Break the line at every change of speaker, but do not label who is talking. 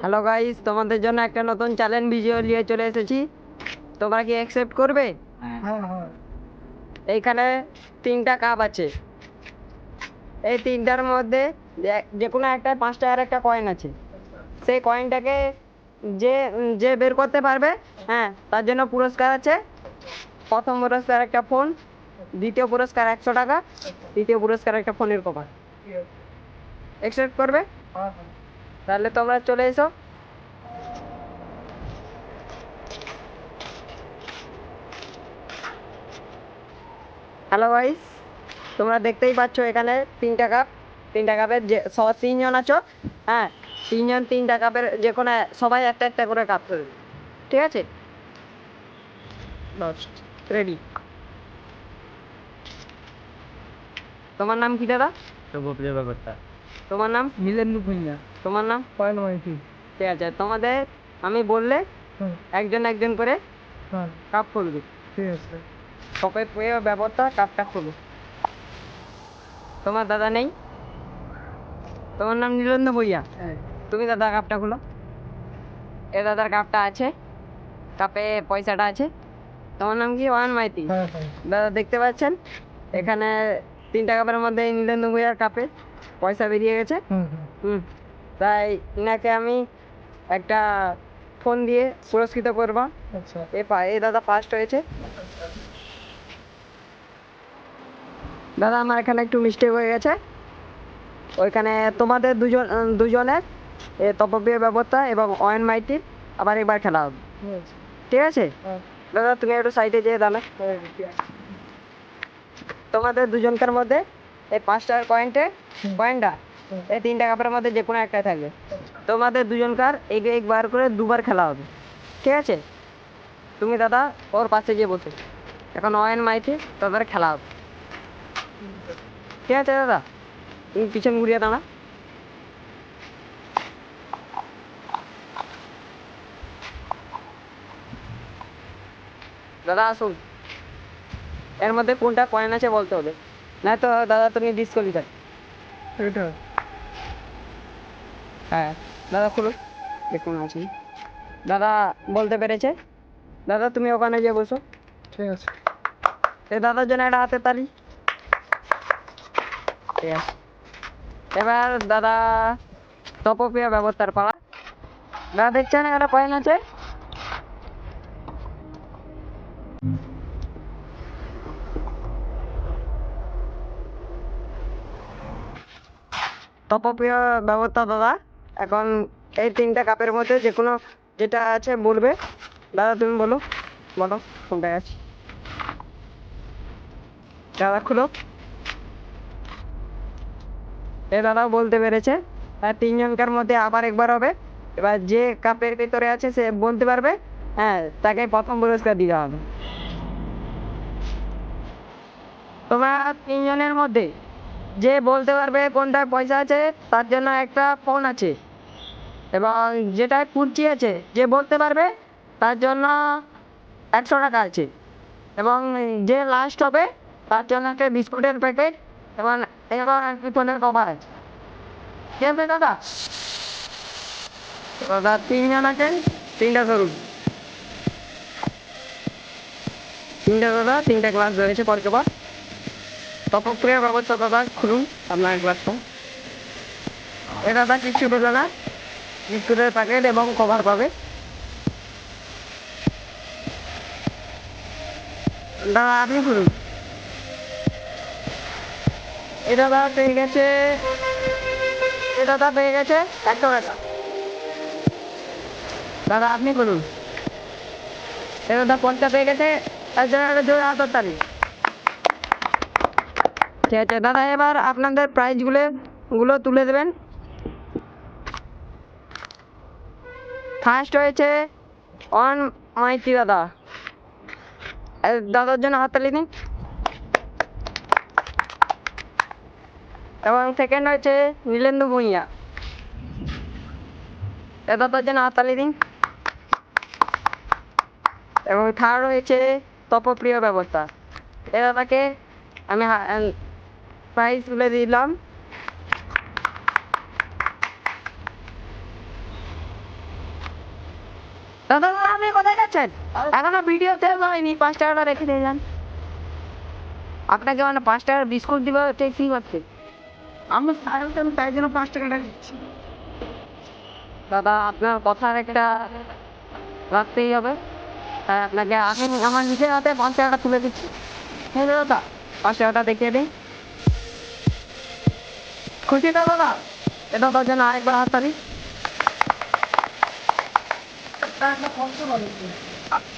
Hello guys তোমাদের জন্য একটা নতুন চ্যালেঞ্জ ভিডিও নিয়ে চলে এসেছি। তোমরা কি অ্যাকসেপ্ট করবে?
হ্যাঁ। হ্যাঁ
এইখানে তিনটা কাপ আছে। এই তিনটার মধ্যে যে- যে কোনো একটা পাঁচ টাকার একটা কয়েন আছে। সেই কয়েনটাকে যে যে বের করতে পারবে হ্যাঁ তার জন্য পুরস্কার আছে। প্রথম পুরস্কার একটা ফোন দ্বিতীয় পুরস্কার একশো টাকা তৃতীয় পুরস্কার একটা ফোনের কভার অ্যাকসেপ্ট করবে?
হ্যাঁ হ্যাঁ।
তাহলে তোমরা চলে এসো। হ্যালো গাইস তোমরা দেখতেই পাচ্ছ এখানে তিনটা কাপ তিনটা কাপের যে সবাই তিনজন আছো। হ্যাঁ তিনজন তিনটা কাপের যে কোনো সবাই একটা একটা করে কাপ করবে ঠিক আছে? রেডি তোমার নাম কি দাদা? তোমার নাম?
মিলেন ভুইয়া
তোমার নাম?
কয়েন মাইতি।
ঠিক আছে তোমাদের আমি বললে একজন একজন করে
হ্যাঁ।
কাপ খুলবে।
ঠিক আছে।
সপের পেয়ে ব্যবস্থা কাপটা খুলবে। তোমার দাদা নেই? তোমার নাম নীলেন্দ্র ভুইয়া?
হ্যাঁ।
তুমি দাদা কাপটা খুলো। এ দাদার কাপটা আছে। কাপে পয়সাটা আছে। তোমার নাম কি? ওয়ান মাইতি।
হ্যাঁ
দাদা দেখতে পাচ্ছেন? এখানে তিনটা কাপের মধ্যে এই নীলেন্দ্র ভুইয়ার কাপে পয়সা বেরিয়ে গেছে।
হুম।
তাই ইনাকে আমি একটা ফোন দিয়ে পুরস্কৃত করব।
আচ্ছা।
এ এ দাদা ফার্স্ট হয়েছে। দাদা আমার এখানে একটু মিস্টেক হয়ে গেছে। ওইখানে তোমাদের দুজন দুজনের এ তপপ্রিয় ব্যবস্থা এবং অয়েন মাইটির আবার একবার খেলা হবে।
ঠিক আছে? হ্যাঁ।
দাদা তুমি একটু সাইডে যেয়ে দাঁড়া তোমাদের দুজনকার মধ্যে এই পাঁচটার পয়েন্টে। পয়েন্টটা। এই তিনটা কাপের মধ্যে যে কোনো একটা থাকবে। তোমাদের দুজনকার এক একবার করে দুবার খেলা হবে। ঠিক আছে? তুমি দাদা ওর পাশে গিয়ে বসে। এখন অয়েন মাইতে তাদের খেলা হবে। ঠিক আছে দাদা? তুমি পিছন ঘুরিয়ে দাঁড়া। দাদা, আসুন। এর মধ্যে কোনটা কয়েন আছে বলতে হবে। না তো দাদা, তুমি ডিসকোয়ালিফাই
এটা।
হ্যাঁ। দাদা খুলুন। দেখুন আছেন দাদা বলতে পেরেছে? দাদা তুমি ওখানে গিয়ে বসো।
ঠিক আছে।
এ দাদার জন্য একটা হাতে তালি। ঠিক আছে। এবার দাদা তপপ্রিয় ব্যবস্থার পাড়া দাদা দেখছেন একটা কয়েন আছে? তপপ্রিয় ব্যবস্থা দাদা। এখন এই তিনটা কাপের মধ্যে যে কোনো যেটা আছে বলবে। দাদা, তুমি বলো। বলো কোনটায় আছে। দাদা, খুলো। এ দাদাও বলতে পেরেছে। আর তিনজনকার মধ্যে আবার একবার হবে। এবার যে কাপের ভিতরে আছে, সে বলতে পারবে। হ্যাঁ তাকে প্রথম পুরস্কার দিতে হবে। তোমার তিনজনের মধ্যে যে বলতে পারবে কোনটায় পয়সা আছে, তার জন্য একটা ফোন আছে। এবং যেটা কুর্চি আছে, যে বলতে পারবে, তার জন্য একশো টাকা আছে। এবং যে লাস্ট হবে, তার জন্য একটা বিস্কুটের প্যাকেট এবং এবং কভার আছে। ঠিক দাদা? দাদা তিনজন আছেন তিনটা ধরুন। তিনটা দাদা, তিনটা গ্লাস রয়েছে পরকবার তপক্রিয়া ব্যবস্থা দাদা, খুলুন, আপনার গ্লাসটা এ দাদা, কিছু পেল না বিস্কুটের প্যাকেট এবং কভার পাবে। দাদা আপনি খুলুন। এটা দাদা পেয়ে গেছে। এটা দাদা পেয়ে গেছে একশো টাকা দাদা আপনি করুন এটা দাদা পঞ্চা পেয়ে গেছে, তার জন্য একটা জোরে হাত তালি। ঠিক আছে দাদা এবার আপনাদের প্রাইজগুলো গুলো তুলে দেবেন। ফার্স্ট হয়েছে অন মাইতি দাদা। দাদার জন্য হাততালি দিন। এবং সেকেন্ড হয়েছে নীলেন্দু ভুঁইয়া। দাদার জন্য হাততালি দিন। এবং থার্ড হয়েছে তপপ্রিয় ব্যবস্থা। এ, দাদাকে আমি প্রাইজ তুলে দিলাম দাদা আপনি কোথায় যাচ্ছেন? এখনও ভিডিও সেভ হয়নি পাঁচ টাকাটা রেখে দিয়ে যান। আপনাকে মানে পাঁচ টাকার বিস্কুট দিবে ট্যাক্সি করছে
সাহেব আমি তাই জন্য পাঁচ টাকাটা দিচ্ছি।
দাদা আপনার কথার একটা রাখতেই হবে। তাই আপনাকে আমি আমার নিজের হাতে পাঁচ টাকাটা তুলে দিচ্ছি। হ্যাঁ দাদা পাঁচ টাকাটা দেখিয়ে দিন। খুশি তো দাদা? এটা তার জন্য আরেকবার হাত あ、もうコントロです。